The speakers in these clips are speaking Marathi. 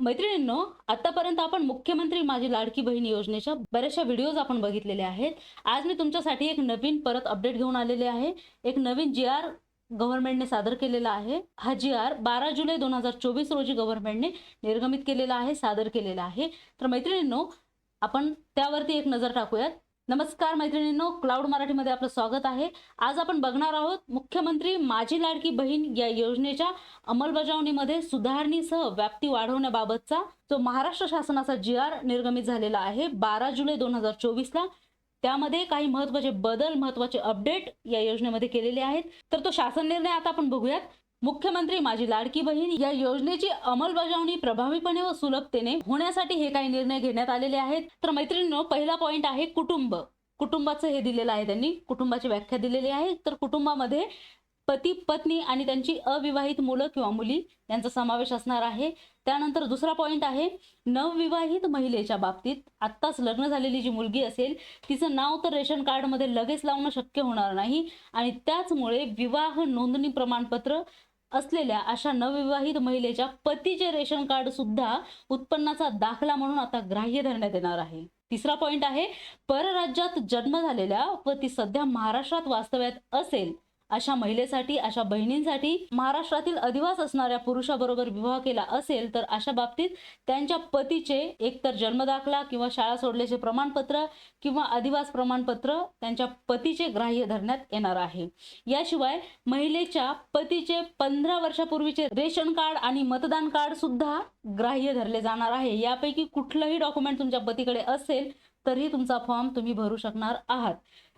मैत्रिणींनो आतापर्यंत आपण मुख्यमंत्री माझी लाडकी बहीण योजनेच्या बऱ्याचशा व्हिडिओज आपण बघितलेले आहेत. आज मी तुमच्यासाठी एक नवीन परत अपडेट घेऊन आलेले आहे. एक नवीन जी आर गव्हर्नमेंटने सादर केलेला आहे. हा जी आर बारा जुलै दोन हजार चोवीस रोजी गव्हर्नमेंटने निर्गमित केलेला आहे सादर केलेला आहे. तर मैत्रिणींनो आपण त्यावरती एक नजर टाकूयात. नमस्कार मैत्रिणींनो क्लाउड मराठीमध्ये आपलं स्वागत आहे. आज आपण बघणार आहोत मुख्यमंत्री माझी लाडकी बहीण या योजनेच्या अंमलबजावणीमध्ये सुधारणेसह व्याप्ती वाढवण्याबाबतचा जो महाराष्ट्र शासनाचा जी आर निर्गमित झालेला आहे बारा जुलै दोन हजार चोवीसला. त्यामध्ये काही महत्त्वाचे बदल महत्त्वाचे अपडेट या योजनेमध्ये केलेले आहेत. तर तो शासन निर्णय आता आपण बघूयात. मुख्यमंत्री माझी लाडकी बहीण या योजनेची अंमलबजावणी प्रभावीपणे व सुलभतेने होण्यासाठी हे काही निर्णय घेण्यात आलेले आहेत. तर मैत्रिणींनो पहिला पॉइंट आहे कुटुंब. कुटुंबाचं हे दिलेलं आहे त्यांनी. कुटुंबाची व्याख्या दिलेली आहे. तर कुटुंबामध्ये पती पत्नी आणि त्यांची अविवाहित मुलं किंवा मुली यांचा समावेश असणार आहे. त्यानंतर दुसरा पॉईंट आहे नवविवाहित महिलेच्या बाबतीत आत्ताच लग्न झालेली जी मुलगी असेल तिचं नाव तर रेशन कार्डमध्ये लगेच लावणं शक्य होणार नाही आणि त्याचमुळे विवाह नोंदणी प्रमाणपत्र असलेल्या अशा नवविवाहित महिलेच्या पतीचे रेशन कार्ड सुद्धा उत्पन्नाचा दाखला म्हणून आता ग्राह्य धरण्यात येणार आहे. तिसरा पॉईंट आहे परराज्यात जन्म झालेल्या व ती सध्या महाराष्ट्रात वास्तव्यात असेल अशा महिलेसाठी अशा बहिणींसाठी महाराष्ट्रातील अधिवास असणाऱ्या पुरुषाबरोबर विवाह केला असेल तर अशा बाबतीत त्यांच्या पतीचे एकतर जन्मदाखला किंवा शाळा सोडल्याचे प्रमाणपत्र किंवा अधिवास प्रमाणपत्र त्यांच्या पतीचे ग्राह्य धरण्यात येणार आहे. याशिवाय महिलेच्या पतीचे पंधरा वर्षापूर्वीचे रेशन कार्ड आणि मतदान कार्ड सुद्धा ग्राह्य धरले जाणार आहे. यापैकी कुठलंही डॉक्युमेंट तुमच्या पतीकडे असेल तरीही तुमचा फॉर्म तुम्ही भरू शकणार आहात.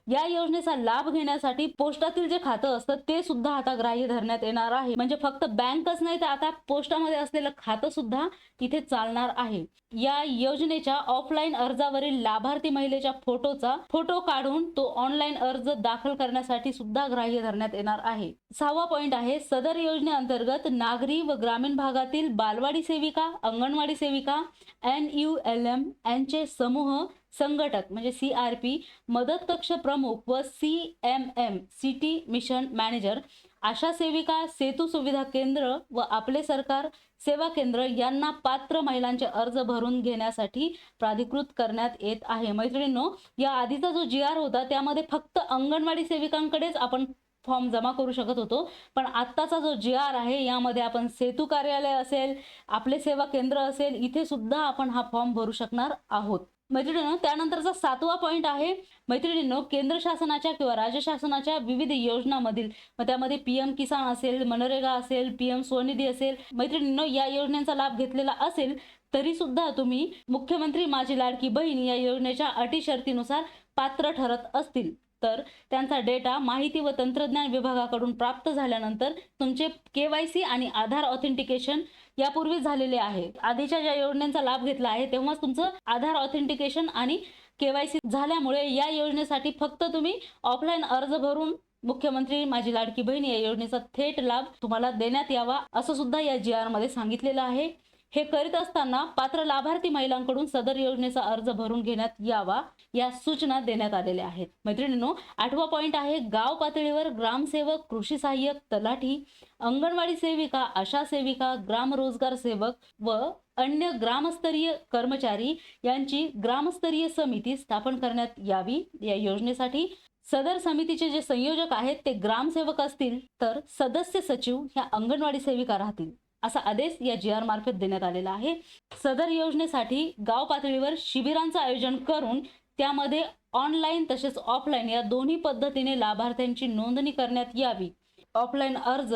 या योजनेचा लाभ घेण्यासाठी पोस्टातील जे खातं असतं ते सुद्धा आता ग्राह्य धरण्यात येणार आहे. म्हणजे फक्त बँकच नाही तर आता पोस्टामध्ये असलेलं खातं सुद्धा इथे चालणार आहे. या योजनेच्या ऑफलाईन अर्जावरील लाभार्थी महिलेच्या फोटोचा फोटो काढून तो ऑनलाईन अर्ज दाखल करण्यासाठी सुद्धा ग्राह्य धरण्यात येणार आहे. सहावा पॉइंट आहे सदर योजनेअंतर्गत नागरी व ग्रामीण भागातील बालवाडी सेविका अंगणवाडी सेविका एन यू एल एम यांचे समूह संघटक म्हणजे सी आर पी मदत कक्ष प्रमुख व C M M city mission manager आशा सेविका सेतू सुविधा केंद्र व आपले सरकार सेवा केंद्र यांना पात्र महिलांचे अर्ज भरून घेण्यासाठी प्राधिकृत करण्यात येत आहे. मैत्रिणींनो या आधीचा जो जी आर होता त्यामध्ये फक्त अंगणवाडी सेविकांकडेच आपण फॉर्म जमा करू शकत होतो. पण आत्ताचा जो जी आर आहे यामध्ये आपण सेतू कार्यालय असेल आपले सेवा केंद्र असेल इथे सुद्धा आपण हा फॉर्म भरू शकणार आहोत. मैत्रिणीनं त्यानंतरचा सातवा पॉईंट आहे मैत्रिणींनो केंद्र शासनाच्या किंवा राज्य शासनाच्या विविध योजनांमधील मग त्यामध्ये पीएम किसान असेल मनरेगा असेल पीएम स्वनिधी असेल मैत्रिणींनो या योजनेचा लाभ घेतलेला असेल तरी सुद्धा तुम्ही मुख्यमंत्री माझी लाडकी बहीण या योजनेच्या अटी शर्तीनुसार पात्र ठरत असतील. तर त्यांचा डेटा माहिती व तंत्रज्ञान विभागाकडून प्राप्त झाल्यानंतर तुमचे के वाय सी आणि आधार ऑथेंटिकेशन यापूर्वी झालेले आहे. आधीच्या ज्या योजनेचा लाभ घेतला आहे तेव्हाच तुमचं आधार ऑथेंटिकेशन आणि केवायसी झाल्यामुळे या योजनेसाठी फक्त तुम्ही ऑफलाईन अर्ज भरून मुख्यमंत्री माझी लाडकी बहीण या योजनेचा थेट लाभ तुम्हाला देण्यात यावा असं सुद्धा या जी आरमध्ये सांगितलेलं आहे. हे करीत असताना पात्र लाभार्थी महिलांकडून सदर योजनेचा अर्ज भरून घेण्यात यावा या सूचना देण्यात आलेल्या आहेत. मैत्रिणींनो आठवा पॉईंट आहे गाव पातळीवर ग्रामसेवक कृषी सहाय्यक तलाठी अंगणवाडी सेविका आशा सेविका ग्रामरोजगार सेवक व अन्य ग्रामस्तरीय कर्मचारी यांची ग्रामस्तरीय समिती स्थापन करण्यात यावी. या योजनेसाठी सदर समितीचे जे संयोजक आहेत ते ग्रामसेवक असतील तर सदस्य सचिव ह्या अंगणवाडी सेविका राहतील. असा आदेश या जी आर मार्फत देण्यात आलेला आहे. सदर योजनेसाठी गाव पातळीवर शिबिरांचं आयोजन करून त्यामध्ये ऑनलाईन तसेच ऑफलाईन या दोन्ही पद्धतीने लाभार्थ्यांची नोंदणी करण्यात यावी. ऑफलाईन अर्ज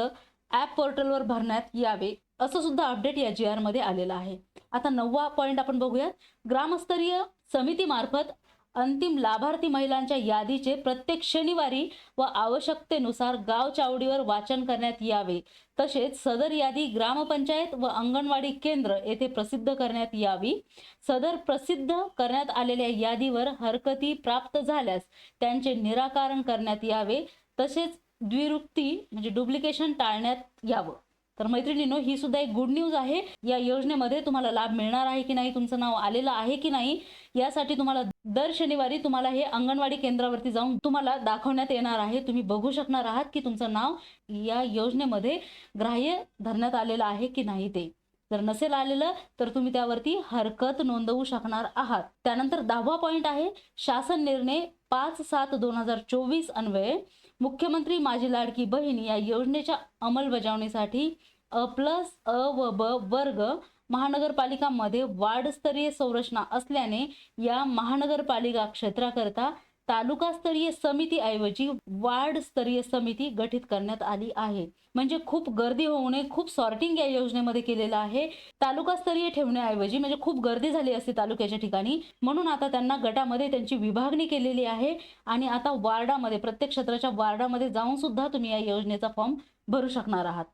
ॲप पोर्टलवर भरण्यात यावे असं सुद्धा अपडेट या जी आरमध्ये आलेलं आहे. आता नववा पॉईंट आपण बघूयात. ग्रामस्तरीय समितीमार्फत अंतिम लाभार्थी महिलांच्या यादीचे प्रत्येक शनिवारी व आवश्यकतेनुसार गाव चावडीवर वाचन करण्यात यावे. तसेच सदर यादी ग्रामपंचायत व अंगणवाडी केंद्र येथे प्रसिद्ध करण्यात यावी. सदर प्रसिद्ध करण्यात आलेल्या यादीवर हरकती प्राप्त झाल्यास त्यांचे निराकरण करण्यात यावे. तसेच द्विरुक्ती म्हणजे डुप्लिकेशन टाळण्यात यावं. तर मैत्रिणींनो ही सुद्धा एक गुड न्यूज आहे. या योजनेमध्ये तुम्हाला लाभ मिळणार आहे की नाही तुमचं नाव आलेलं आहे की नाही यासाठी तुम्हाला दर शनिवारी तुम्हाला हे अंगणवाडी केंद्रावरती जाऊन तुम्हाला दाखवण्यात येणार आहे. तुम्ही बघू शकणार आहात की तुमचं नाव या योजनेमध्ये ग्राह्य धरण्यात आलेलं आहे की नाही ते. जर नसेल आलेलं तर तुम्ही त्यावरती हरकत नोंदवू शकणार आहात. त्यानंतर दहावा पॉईंट आहे शासन निर्णय पाच सात दोन हजार चोवीस अन्वये. मुख्यमंत्री माझी लाडकी बहीण या योजनेच्या अंमलबजावणीसाठी अ प्लस अ व ब वर्ग महानगरपालिकांमध्ये वार्डस्तरीय संरचना असल्याने या महानगरपालिका क्षेत्राकरता तालुकास्तरीय समितीऐवजी वार्डस्तरीय समिती गठीत करण्यात आली आहे. म्हणजे खूप गर्दी होऊ नये खूप सॉर्टिंग या योजनेमध्ये केलेलं आहे. तालुकास्तरीय ठेवण्याऐवजी म्हणजे खूप गर्दी झाली असते तालुक्याच्या ठिकाणी. म्हणून आता त्यांना गटामध्ये त्यांची विभागणी केलेली आहे आणि आता वार्डामध्ये प्रत्येक क्षेत्राच्या वार्डामध्ये जाऊन सुद्धा तुम्ही या योजनेचा फॉर्म भरू शकणार आहात.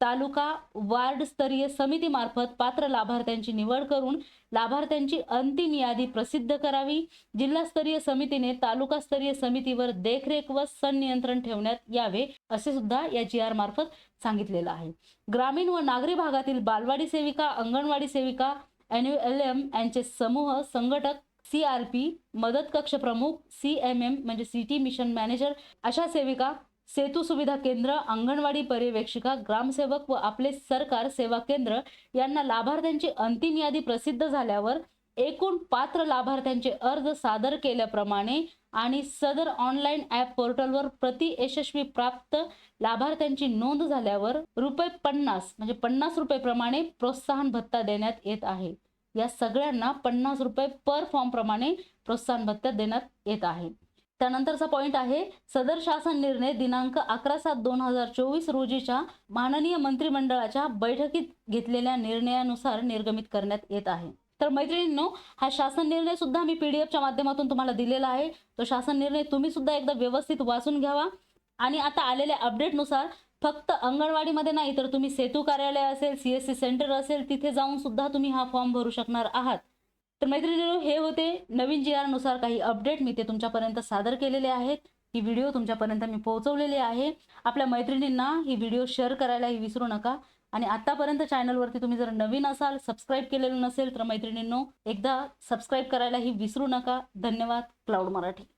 तालुका वार्डस्तरीय समितीमार्फत पात्र लाभार्थ्यांची निवड करून लाभार्थ्यांची अंतिम यादी प्रसिद्ध करावी. जिल्हास्तरीय समितीने तालुकास्तरीय समितीवर देखरेख व संनियंत्रण ठेवण्यात यावे असे सुद्धा या जी आर मार्फत सांगितलेलं आहे. ग्रामीण व नागरी भागातील बालवाडी सेविका अंगणवाडी सेविका एन एल एम यांचे समूह संघटक सी आर पी मदत कक्ष प्रमुख सी एम एम म्हणजे सिटी मिशन मॅनेजर अशा सेविका सेतू सुविधा केंद्र अंगणवाडी पर्यवेक्षिका ग्रामसेवक व आपले सरकार सेवा केंद्र यांना लाभार्थ्यांची अंतिम यादी प्रसिद्ध झाल्यावर एकूण पात्र लाभार्थ्यांचे अर्ज सादर केल्याप्रमाणे आणि सदर ऑनलाईन ॲप पोर्टलवर प्रति यशस्वी प्राप्त लाभार्थ्यांची नोंद झाल्यावर रुपये पन्नास म्हणजे पन्नास रुपये प्रमाणे प्रोत्साहन भत्ता देण्यात येत आहे. या सगळ्यांना पन्नास रुपये पर फॉर्मप्रमाणे प्रोत्साहन भत्ता देण्यात येत आहे. त्यानंतरचा पॉईंट आहे सदर शासन निर्णय दिनांक अकरा सात दोन हजार चोवीस रोजीच्या माननीय मंत्रिमंडळाच्या बैठकीत घेतलेल्या निर्णयानुसार निर्गमित करण्यात येत आहे. तर मैत्रिणींनो हा शासन निर्णय सुद्धा मी पीडीएफच्या माध्यमातून तुम्हाला दिलेला आहे. तो शासन निर्णय तुम्ही सुद्धा एकदा व्यवस्थित वाचून घ्यावा. आणि आता आलेल्या अपडेटनुसार फक्त अंगणवाडीमध्ये नाही तर तुम्ही सेतू कार्यालय असेल सी एस सी सेंटर असेल तिथे जाऊन सुद्धा तुम्ही हा फॉर्म भरू शकणार आहात. तर मैत्रिणी हे होते नवीन जी नुसार काही अपडेट मी ते तुमच्यापर्यंत सादर केलेले आहेत. ही व्हिडिओ तुमच्यापर्यंत मी पोहोचवलेली आहे. आपल्या मैत्रिणींना ही व्हिडिओ शेअर करायलाही विसरू नका. आणि आतापर्यंत चॅनलवरती तुम्ही जर नवीन असाल सबस्क्राईब केलेलं नसेल तर मैत्रिणींनो एकदा सबस्क्राईब करायलाही विसरू नका. धन्यवाद. क्लाउड मराठी.